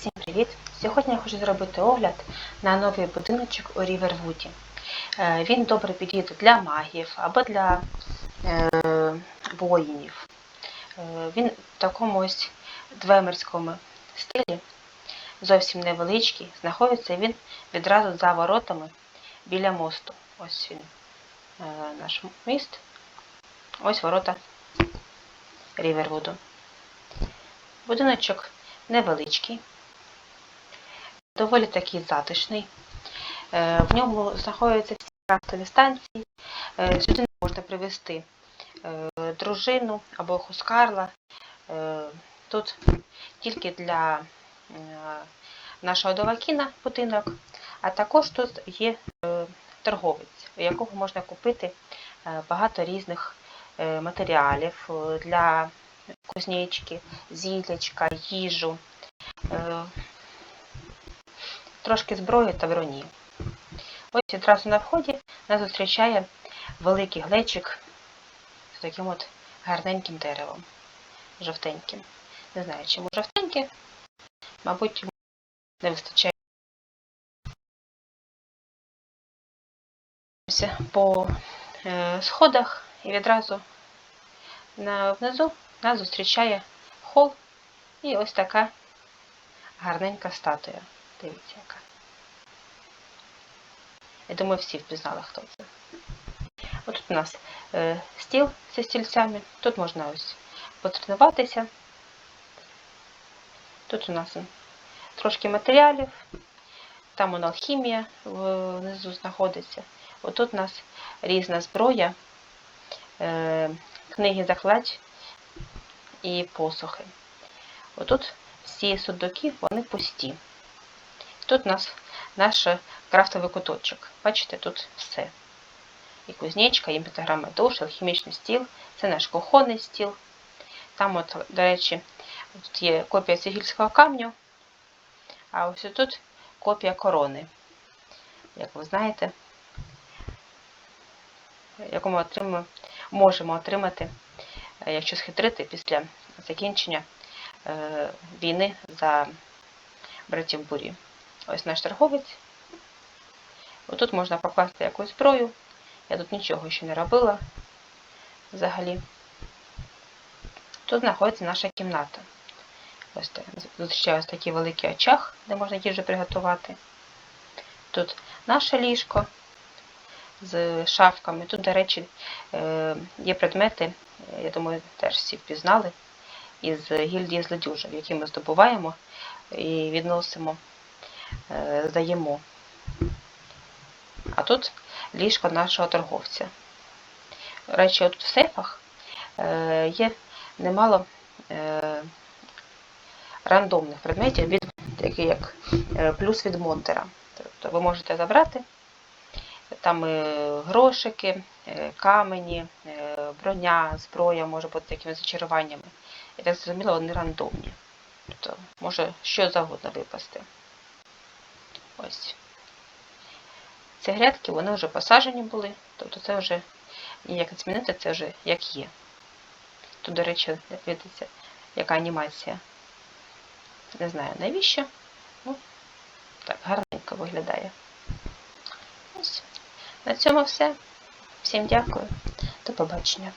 Всім привіт! Сьогодні я хочу зробити огляд на новий будиночок у Рівервуді. Е, Він добре підійде для магів або для е, воїнів. Е, Він в такому ось двемерському стилі, зовсім невеличкий. Знаходиться він відразу за воротами біля мосту. Ось він, наш міст. Ось ворота Рівервуду. Будиночок невеличкий, доволі такий затишний. Е, В ньому знаходяться всі крафтові станції. Е, Сюди можна привезти е, дружину або хускарла. Тут тільки для нашого довакіна будинок, а також тут є торговець, у якого можна купити багато різних матеріалів для кузнечки, зілячка, їжу, трошки зброї та броні. Ось відразу на вході нас зустрічає великий глечик з таким от гарненьким деревом, жовтеньким. Не знаю, чому жовтеньке, мабуть, не вистачає по е, сходах і відразу внизу нас зустрічає хол і ось така гарненька статуя. Дивіться, яка. Я думаю, всі впізнали, хто це. Ось тут у нас е, стіл зі стільцями. Тут можна ось потренуватися. Тут у нас трошки матеріалів. Там вона алхімія внизу знаходиться. Отут у нас різна зброя, е, книги закладь і посухи. Отут всі сундуки, вони пусті. Тут у нас наш крафтовий куточок. Бачите, тут все. І кузнечка, і пентаграма душ, алхімічний стіл, це наш кухонний стіл. Там, от, до речі, тут є копія сигільського камню, а ось тут копія корони. Як ви знаєте, яку ми отримаємо, можемо отримати, е, якщо схитрити після закінчення е, війни за братів бурі. Ось наш торговець. Отут можна покласти якусь зброю. Я тут нічого ще не робила взагалі. Тут знаходиться наша кімната. Ось так, зустрічаю ось такий великий очаг, де можна їжу приготувати. Тут наше ліжко з шафками. Тут, до речі, е, є предмети, я думаю, теж всі впізнали, із гільдії злодюжів, які ми здобуваємо і відносимо, здаємо. А тут ліжко нашого торговця. Речі, от в сейфах е, є немало е, рандомних предметів, такі як плюс від Монтера. Тобто ви можете забрати там грошики, камені, броня, зброя може бути такими зачаруваннями. І так зрозуміло, вони рандомні. Тобто може що завгодно випасти. Ось. Ці грядки, вони вже посаджені були, тобто це вже ніяк не змінити, це вже як є. Тут, до речі, як яка анімація. Не знаю навіщо. Ну, так, гарненько виглядає. Ось. На цьому все. Всім дякую. До побачення.